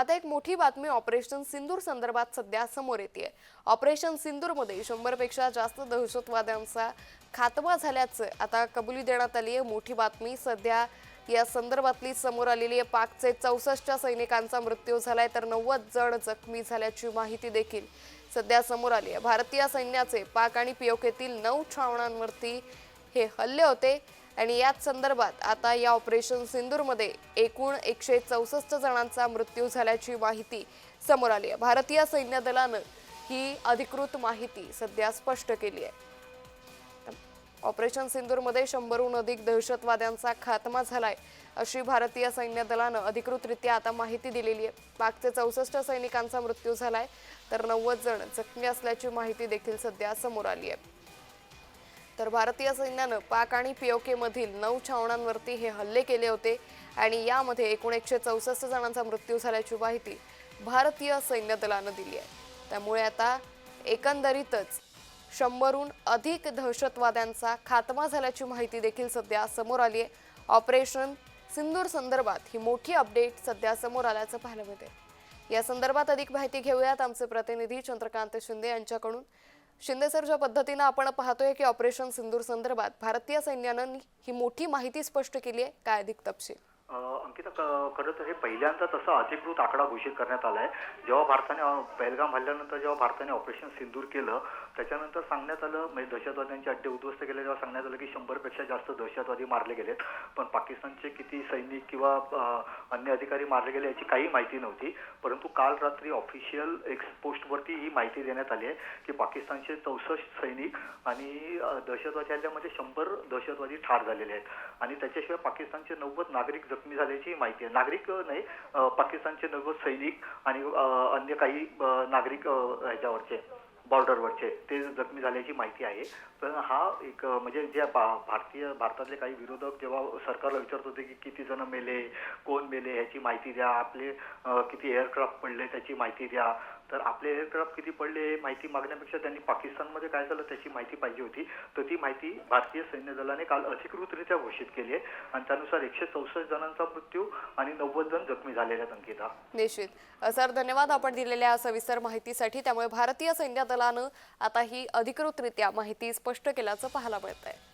आता एक मोठी बातमी ऑपरेशन सिंदूर संदर्भात सध्या समोर येते ऑपरेशन सिंदूरमध्ये शंभरपेक्षा जास्त दहशतवाद्यांचा खात्मा झाल्याचं आता कबुली देण्यात आली आहे मोठी बातमी सध्या या संदर्भातली समोर आलेली आहे. पाकचे चौसष्ट सैनिकांचा मृत्यू झालाय तर नव्वद जण जखमी झाल्याची माहिती देखील सध्या समोर आली आहे भारतीय सैन्याचे पाक आणि पिओकेतील नऊ छावण्यांवरती हे हल्ले होते. आणि याच संदर्भात आता या ऑपरेशन सिंदूरमध्ये एकूण एकशे चौसष्ट जणांचा मृत्यू झाल्याची माहिती समोर आली आहे. भारतीय सैन्य दलानं ही अधिकृत माहिती सध्या स्पष्ट केली आहे. ऑपरेशन सिंदूरमध्ये शंभरहून अधिक दहशतवाद्यांचा खात्मा झालाय अशी भारतीय सैन्य दलानं अधिकृतरित्या आता माहिती दिलेली आहे. पाकचे चौसष्ट सैनिकांचा मृत्यू झालाय तर नव्वद जण जखमी असल्याची माहिती देखील सध्या समोर आली आहे. तर भारतीय सैन्यानं पाक आणि पीओकेमधील नऊ छावण्यांवरती हे हल्ले केले होते आणि यामध्ये एकूण एकशे चौसष्ट जणांचा मृत्यू झाल्याची माहिती भारतीय सैन्य दलानं दिली आहे. त्यामुळे आता एकंदरीतच शंभरहून अधिक दहशतवाद्यांचा खात्मा झाल्याची माहिती देखील सध्या समोर आली आहे. ऑपरेशन सिंदूर संदर्भात ही मोठी अपडेट सध्या समोर आल्याचं पाहायला मिळते या संदर्भात अधिक माहिती घेऊयात आमचे प्रतिनिधी चंद्रकांत शिंदे यांच्याकडून. शिंदे सर ज्या पद्धतीनं आपण पाहतोय की ऑपरेशन सिंदूर संदर्भात भारतीय सैन्यानं ही मोठी माहिती स्पष्ट केली आहे. काय अधिक तपशील? अंकिता खरं तर हे पहिल्यांदा तसा अधिकृत आकडा घोषित करण्यात आला आहे जेव्हा भारताने पहलगाम हल्ल्यानंतर जेव्हा भारताने ऑपरेशन सिंदूर केलं त्याच्यानंतर सांगण्यात आलं म्हणजे दहशतवाद्यांचे अड्डे उद्ध्वस्त केले तेव्हा सांगण्यात आलं की शंभरपेक्षा जास्त दहशतवादी मारले गेलेत. पण पाकिस्तानचे किती सैनिक किंवा अन्य अधिकारी मारले गेले याची काही माहिती नव्हती. परंतु काल रात्री ऑफिशियल एक्स पोस्टवरती ही माहिती देण्यात आली आहे की पाकिस्तानचे चौसष्ट सैनिक आणि दहशतवादी हल्ल्यामध्ये शंभर दहशतवादी ठार झालेले आहेत. आणि त्याच्याशिवाय पाकिस्तानचे नव्वद नागरिक जखमी झाल्याची माहिती आहे. नागरिक नाही पाकिस्तानचे नव्वद सैनिक आणि अन्य काही नागरिक ह्याच्यावरचे बॉर्डरवरचे ते जखमी झाल्याची माहिती आहे. पण हा एक म्हणजे जे भा- भारतीय भारतातले काही विरोधक जेव्हा सरकारला विचारत होते की किती जण मेले कोण मेले ह्याची माहिती द्या. आपले किती एअरक्राफ्ट पडले त्याची माहिती द्या. तर आपले एअरक्राफ्ट किती पडले हे माहिती मागण्यापेक्षा त्यांनी पाकिस्तानमध्ये काय झालं त्याची माहिती पाहिजे होती. तर ती माहिती भारतीय सैन्य दलाने काल अधिकृतरित्या घोषित केली आहे. आणि त्यानुसार एकशे चौसष्ट जणांचा मृत्यू आणि नव्वद जण जखमी झालेल्या आहेत अंकिता निश्चित सर धन्यवाद आपण दिलेल्या सविस्तर माहितीसाठी. त्यामुळे भारतीय सैन्य दलानं आता ही अधिकृतरित्या माहिती स्पष्ट केल्याचं पाहायला मिळत आहे